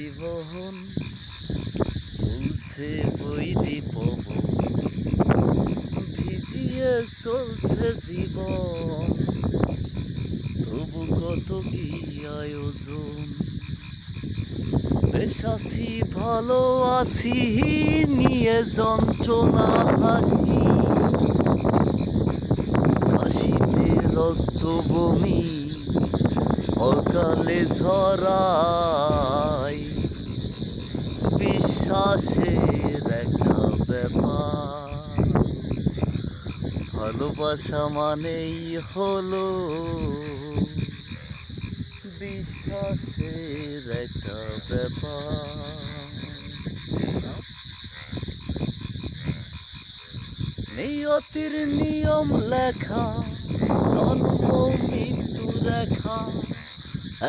জীবন চলছে বৈরি পবন। ভিজিয়ে চলছে জীবন। তবু কত কি আয়োজন? বেশ আছি, ভালো আছি, নিয়ে যন্ত্রণা হাসি কাশিতে রক্ত বমি অকালে ঝরাই বিশ্বাসের একটা ব্যাপার। ভালোবাসা মানেই হলো বিশ্বাসের একটা ব্যাপার। নিয়তির নিয়ম লেখা, জন্ম, মৃত্যু রেখা,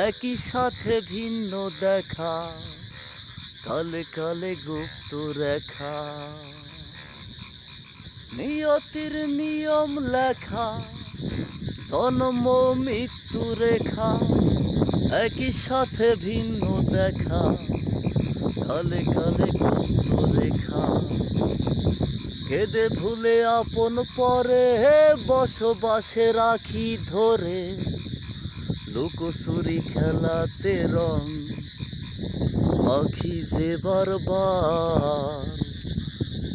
একই সাথে ভিন্ন দেখা। কালে কালে গুপ্ত রেখা নিয়তির নিয়ম লেখা, জন্ম মৃত্যু রেখা, একই সাথে ভিন্ন দেখা, কালে কালে গুপ্ত রেখা কেঁদে ভুলে আপন পরে বসবাসে রাখি ধরে, লুকোচুরি খেলাতে রং আখি যে বারবার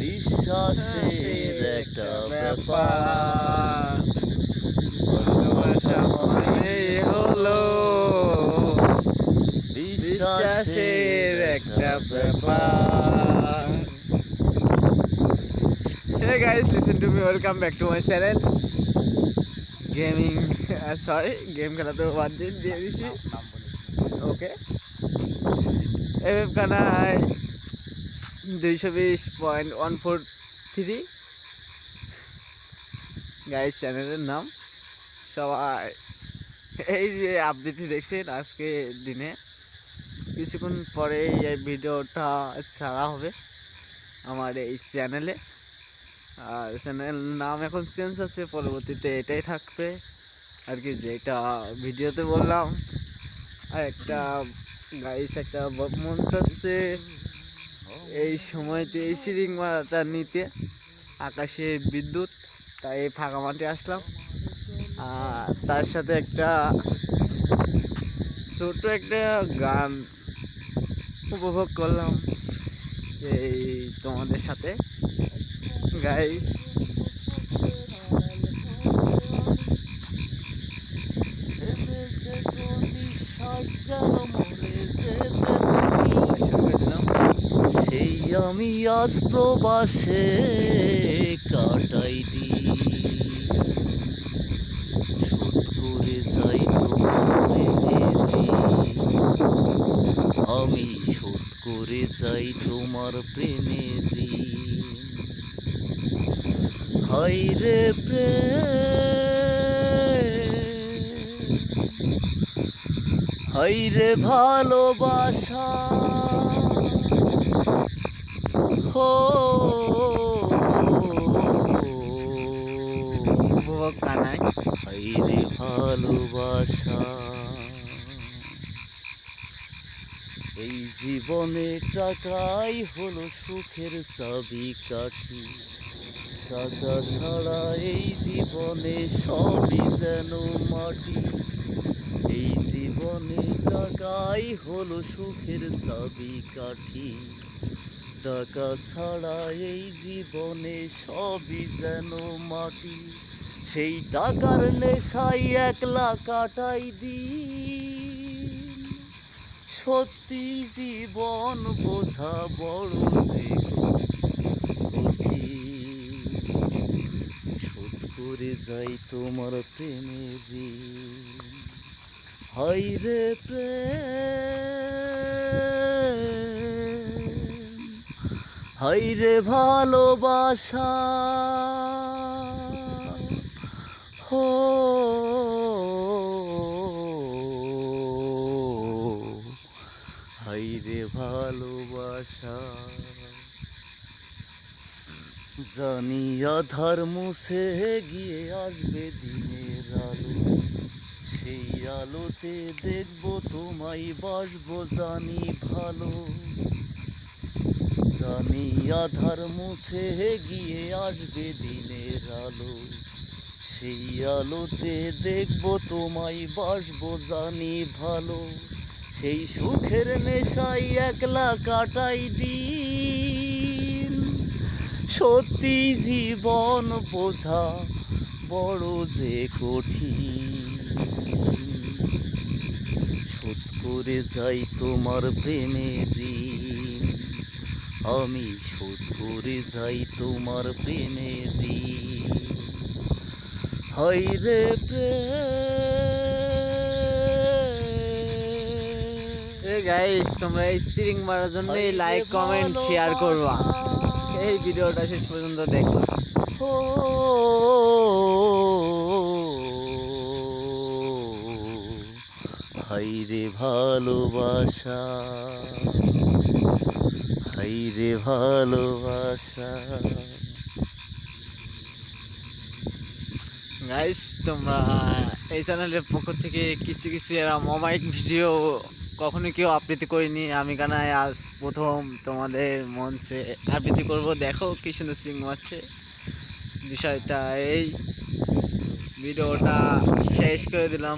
বিশ্বাসের একটা ব্যাপার। ভালোবাসা মানে হলো বিশ্বাসের একটা ব্যাপার। Hey guys, listen to me. Welcome back to my channel. Gaming sorry game খেলা তো বাদ দিয়ে দিছি ওকে এফ এফ কানায় দুইশো বিশ point one four three. Guys চ্যানেলের নাম সবাই এই যে আবৃত্তি দেখছেন আজকে দিনে। কিছুক্ষণ পরে এই ভিডিওটা ছাড়া হবে আমার এই চ্যানেলে আর চ্যানেল নাম এখন চেঞ্জ আছে, পরবর্তীতে এটাই থাকবে। আর কি যেটা ভিডিওতে বললাম, আর একটা গাইস একটা মন চাচ্ছে এই সময়তে এই সিরিং মারাটা নিতে। আকাশে বিদ্যুৎ, তাই ফাঁকা মাঠে আসলাম। আর তার সাথে একটা ছোট একটা গান উপভোগ করলাম। এই তোমাদের সাথে। গাইস আমি আজ প্রবাসে কাটাই দি শোধ করে যাই তোমার আমি শোধ করে যাই তোমার প্রেমের ঋণ। হাই রে প্রেম হাই রে ভালোবাসা। কানায় হাই রে ভালোবাসা এই জীবনে টাকাই হলো সুখের চাবি কাঠি। টাকা ছাড়া এই জীবনে সবই যেন মাটি। এই জীবনে টাকাই হলো সুখের চাবি কাঠি। টাকা ছাড়া এই জীবনে সবই যেন মাটি। সেই টাকার নেশাই একলা কাটাই দিন। সত্যি জীবন বোঝা বড় যে শোধ করে যাই তোমার প্রেমের হাই রে প্রেম। হাই রে ভালোবাসা। হো। হাই রে ভালোবাসা। জানি আধার মুছে গিয়ে আসবে দিনের আলো। সেই আলোতে দেখব তোমায়, বাসবো জানি ভালো। জানি আধার মুছে গিয়ে আসবে দিনের আলো। সেই আলোতে দেখব তোমায় বাসবো, জানি ভালো। সেই সুখের নেশাই একলা কাটাই দিন। সত্যি জীবন বোঝা বড় যে কঠিন। শোধ করে যাই তোমার প্রেমের আমি শোধ করে যাই তোমার প্রেমের ঋণ হাই রে প্রেম। গাইস তোমরা এই সিরিং মারার জন্য লাইক কমেন্ট শেয়ার করবা। এই ভিডিওটা শেষ পর্যন্ত দেখবা ও। হাইরে ভালোবাসা। হাইরে ভালোবাসা। গাইস তোমরা এই চ্যানেলের পক্ষ থেকে কিছু কিছু এরম অমায়িক ভিডিও কখনো কেউ আবৃত্তি করিনি। আমি কানায় আজ প্রথম তোমাদের মঞ্চে আবৃত্তি করব। দেখো কি সুন্দর সিং মারছে বিষয়টা এই, ভিডিওটা শেষ করে দিলাম।